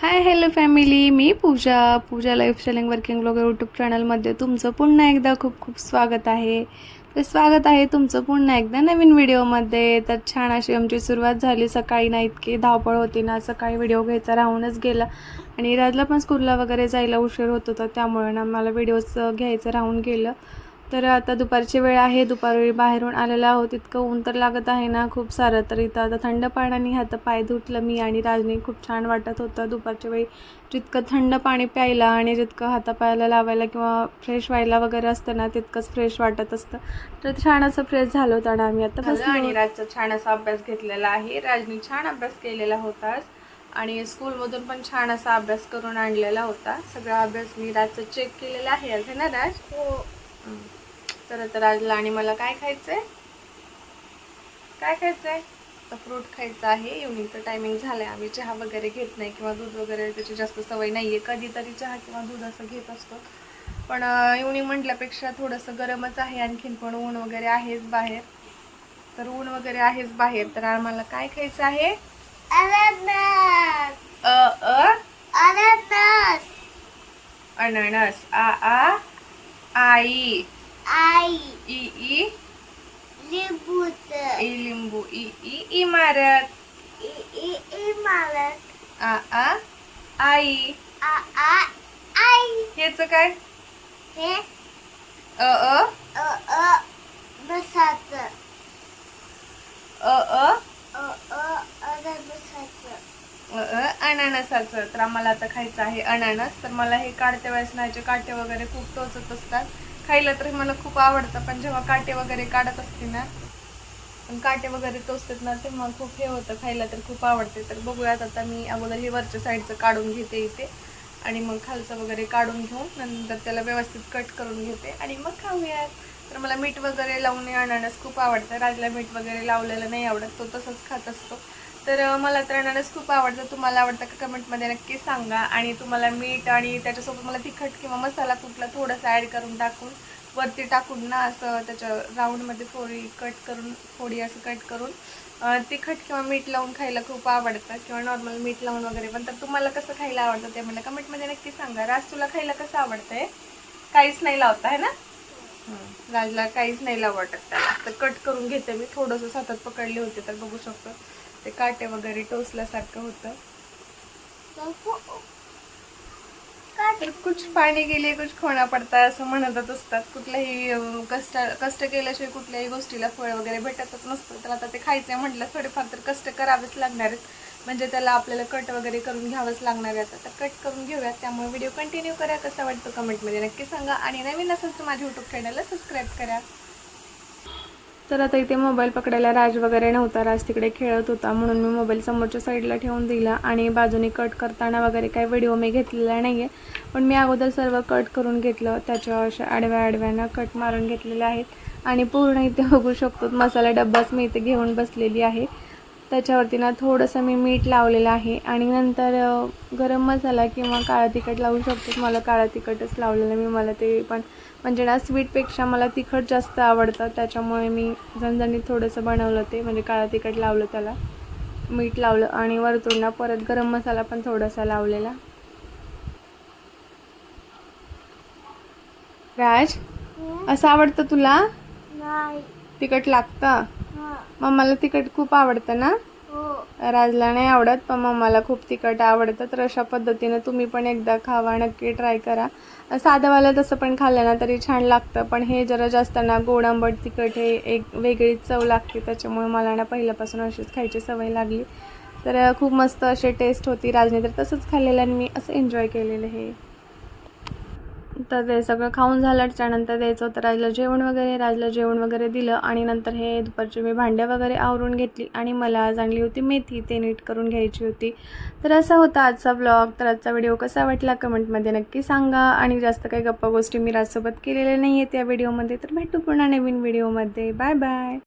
हाय hello family मी Pooja. Pooja lifestyling working blog YouTube चॅनलमध्ये तुमचं पुन्हा एकदा खूप खूप स्वागत आहे. तर स्वागत आहे तुमचं पुन्हा एकदा नवीन व्हिडिओमध्ये तर छान अशी आमची सुरुवात झाली. सकाळी ना इतकी धावपळ होती ना सकाळी व्हिडिओ घ्यायचा राहूनच गेला. आणि राजला पण स्कूलला वगैरे जायला उशीर होत होता त्यामुळे ना मला व्हिडिओज घ्यायचं राहून गेलं. तर आता दुपारची वेळ आहे. दुपारी बाहेरून आलेला आहोत. इतकं ऊन तर लागत आहे ना खूप सारं. तर इथं आता थंड पाण्याने हात पाय धुतलं मी आणि राजने खूप छान वाटत होतं दुपारच्या वेळी जितकं थंड पाणी प्यायला आणि जितकं हातापायाला लावायला किंवा फ्रेश व्हायला वगैरे असतं ना तितकंच फ्रेश वाटत असतं. तर छान असं फ्रेश झालं होतं ना आम्ही आता बसलो आणि राजचा छान असा अभ्यास घेतलेला आहे. राजने छान अभ्यास केलेला होता. आज. आणि स्कूलमधून पण छान असा अभ्यास करून आणलेला होता. सगळा अभ्यास मी राजचा चेक केलेला आहे. है ना राज? हम्म. तर आता राजला आणि मला काय खायचंय? काय खायचंय? तर फ्रूट खायचं आहे. इव्हनिंगचं टायमिंग झालंय. आम्ही चहा वगैरे घेत नाही किंवा दूध वगैरे त्याची जास्त सवय नाहीये. कधीतरी चहा किंवा दूध असं घेत असतो. पण इव्हनिंग म्हटल्यापेक्षा थोडंसं गरमच आहे. आणखीन पण ऊन वगैरे आहेच बाहेर. तर ऊन वगैरे आहेच बाहेर. तर आम्हाला काय खायचं आहे? अननस. अ अ? अननस. अननस. आ आ? आई आई ई ई लिंबूच ई लिंबू ई ई इमारत इ इ इमारत आ आ आई आ आ आई हेच काय हे अ अ नसाच अ अ अ अ अननसाच अ अ अननसाचं तर आम्हाला आता खायचं आहे अननस. तर मला हे काढते वेळेस नाहीचे काटे वगैरे खूप टोचत असतात. खायला तर मला खूप आवडतं पण जेव्हा काटे वगैरे काढत असते ना पण काटे वगैरे टोचतात ना तेव्हा खूप हे होतं. खायला तर खूप आवडते. तर बघूयात आता मी अगोदर हे वरच्या साईडचं काढून घेते इथे. आणि मग खालचं वगैरे काढून घेऊन नंतर त्याला व्यवस्थित कट करून घेते. आणि मग खाऊयात. तर मला मीठ वगैरे लावून अननस खूप आवडतं. राजला मीठ वगैरे लावलेलं नाही आवडत. तो तसंच खात असतो. तर मला तर अननस खूप आवडतं. तुम्हाला आवडतं का कमेंटमध्ये नक्की सांगा. आणि तुम्हाला मीठ आणि त्याच्यासोबत मला तिखट किंवा मसाला कुठला थोडासा ॲड करून टाकून वरती टाकून ना असं त्याच्या राऊंडमध्ये फोडी कट करून फोडी असं कट करून तिखट किंवा मीठ लावून खायला खूप आवडतं. किंवा नॉर्मल मीठ लावून वगैरे पण. तर तुम्हाला कसं खायला आवडतं ते मला कमेंटमध्ये नक्की सांगा. राज तुला खायला कसं आवडतं आहे काहीच नाही लावता आहे ना? राजला काहीच नाही लावटत त्याला. तर कट करून घेते मी. थोडंसं हातात पकडले होते तर बघू शकतो. ते काटे वगैरे टोचल्यासारखं होतं. तर कुछ पाणी गेले कुछ खोना पडता असं म्हणतच असतात. कुठल्याही कष्ट कष्ट केल्याशिवाय कुठल्याही गोष्टीला फळ वगैरे भेटतच नसतं. तर आता ते खायचं म्हटलं थोडेफार तर कष्ट करावेच लागणार आहेत. म्हणजे त्याला आपल्याला कट वगैरे करून घ्यावंच लागणार आहे. आता तर कट करून घेऊयात. त्यामुळे व्हिडिओ कंटिन्यू करा. कसा वाटतो कमेंटमध्ये नक्की सांगा. आणि नवीन असेल तर माझ्या यूट्यूब चॅनलला सबस्क्राईब करा. तर आता इथे मोबाईल पकडायला राज वगैरे नव्हता. राज तिकडे खेळत होता म्हणून मी मोबाईल समोरच्या साईडला ठेवून दिला आणि बाजूने कट करताना वगैरे काही व्हिडिओ मी घेतलेला नाही आहे पण मी अगोदर सर्व कट करून घेतलं. त्याच्या अशा आडव्या आडव्यानं कट मारून घेतलेले आहेत. आणि पूर्ण इथे बघू शकतो मसाला डब्बाच मी इथे घेऊन बसलेली आहे. त्याच्यावरती ना थोडंसं मी मीठ लावलेलं आहे. आणि नंतर गरम मसाला किंवा काळा तिखट लावू शकतो. मला काळा तिखटच लावलेलं मी. मला ते पण म्हणजे ना स्वीटपेक्षा मला तिखट जास्त आवडतं. त्याच्यामुळे मी झणझणीत थोडंसं बनवलं ते. म्हणजे काळा तिखट लावलं त्याला. मीठ लावलं आणि वरतून ना परत गरम मसाला पण थोडासा लावलेला. राज असं आवडतं तुला? तिखट लागतं? हा मग मला तिखट खूप आवडतं ना? हो. राजला नाही आवडत पण मम्माला खूप तिखट आवडतं. तर अशा पद्धतीनं तुम्ही पण एकदा खावा नक्की ट्राय करा. साधंवालं तसं पण खाल्लं ना तरी छान लागतं पण हे जरा जास्त ना गोड आंबट तिखट हे एक वेगळीच चव लागते. त्याच्यामुळे मला ना पहिल्यापासून अशीच खायची सवय लागली. तर खूप मस्त असे टेस्ट होती राजने तर तसंच खाल्लेलं आणि मी असं एन्जॉय केलेलं हे. तर ते सगळं खाऊन झालं नंतर द्यायचं होतं. राजला जेवण वगैरे राजला जेवण वगैरे दिलं आणि नंतर हे दुपारची मी भांड्या वगैरे आवरून घेतली आणि मला आज आणली होती मेथी. ते नीट करून घ्यायची होती. तर असा होता आजचा ब्लॉग तर आजचा व्हिडिओ कसा वाटला कमेंटमध्ये नक्की सांगा. आणि जास्त काही गप्पा गोष्टी मी राजसोबत केलेल्या नाही आहेत या व्हिडिओमध्ये तर भेटू पुन्हा नवीन व्हिडिओमध्ये बाय बाय